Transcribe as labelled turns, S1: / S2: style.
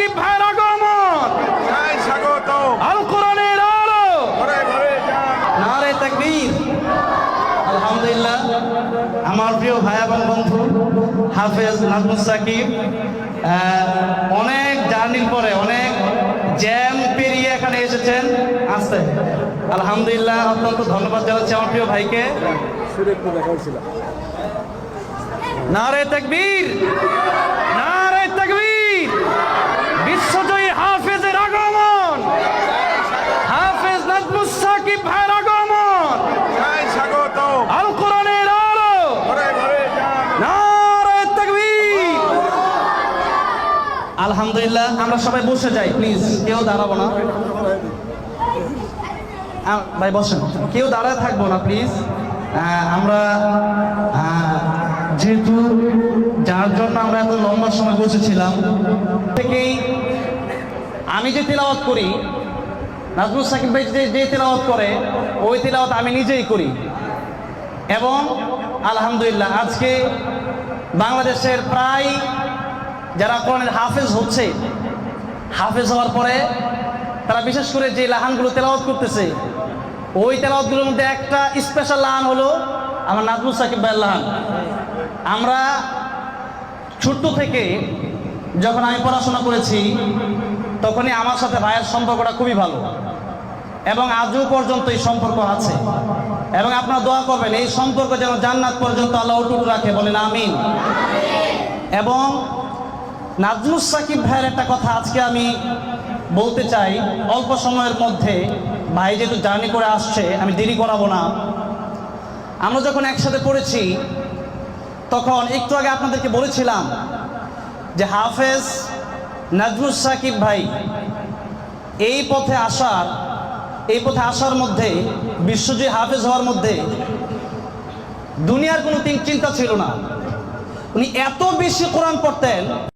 S1: সাকিব ভাইয়ের আগমন। আল কোরআনের আলো। নারে তাকবীর। আলহামদুলিল্লাহ আমার প্রিয় ভাই এবং বন্ধু হাফেজ নাজমুল সাকিব অনেক জার্নির পরে অনেক জ্যাম পেরিয়ে এখানে এসেছেন। আসতে। আলহামদুলিল্লাহ অত্যন্ত ধন্যবাদ জানাচ্ছি আমার প্রিয় ভাইকে। নারে তাকবীর। আলহামদুলিল্লাহ, আমরা সবাই বসে যাই। প্লিজ, কেউ দাঁড়াবো না। ভাই, বসেন। কেউ দাঁড়ায় থাকব না, প্লিজ। আমরা যেহেতু যার জন্য আমরা এত লম্বা সময় বসেছিলাম, থেকেই আমি যে তেলাওয়াত করি, নাজমুল সাকিব ভাই যে যে তেলাওয়াত করে, ওই তেলাওয়াত আমি নিজেই করি। এবং আলহামদুলিল্লাহ, আজকে বাংলাদেশের প্রায় যারা কোরআনের হাফেজ হচ্ছে, হাফেজ হওয়ার পরে তারা বিশেষ করে যে লাহানগুলো তেলাওয়াত করতেছে, ওই তেলাওয়াতগুলোর মধ্যে একটা স্পেশাল লাহান হলো আমার নাজমুল সাকিব ভাইয়ের লাহান। আমরা ছোট্ট থেকে যখন আমি পড়াশোনা করেছি, তখনই আমার সাথে ভাইয়ের সম্পর্কটা খুবই ভালো। এবং আজও পর্যন্ত এই সম্পর্ক আছে। এবং আপনারা দোয়া করবেন, এই সম্পর্ক যেন জান্নাত পর্যন্ত আল্লাহ অটুট রাখে, বলেন আমিন। এবং নাজমুস সাকিব ভাইয়ের একটা কথা আজকে আমি বলতে চাই। অল্প সময়ের মধ্যে ভাই যেহেতু জার্নি করে আসছে, আমি দেরি করাবো না। আমরা যখন একসাথে পড়েছি, তখন একটু আগে আপনাদেরকে বলেছিলাম যে হাফেজ নাজমুস সাকিব ভাই এই পথে আসার, এই পথে আসার মধ্যে, বিশ্বজয়ী হাফেজ হওয়ার মধ্যে দুনিয়ার কোনো চিন্তা ছিল না। উনি এত বেশি কোরআন পড়তেন।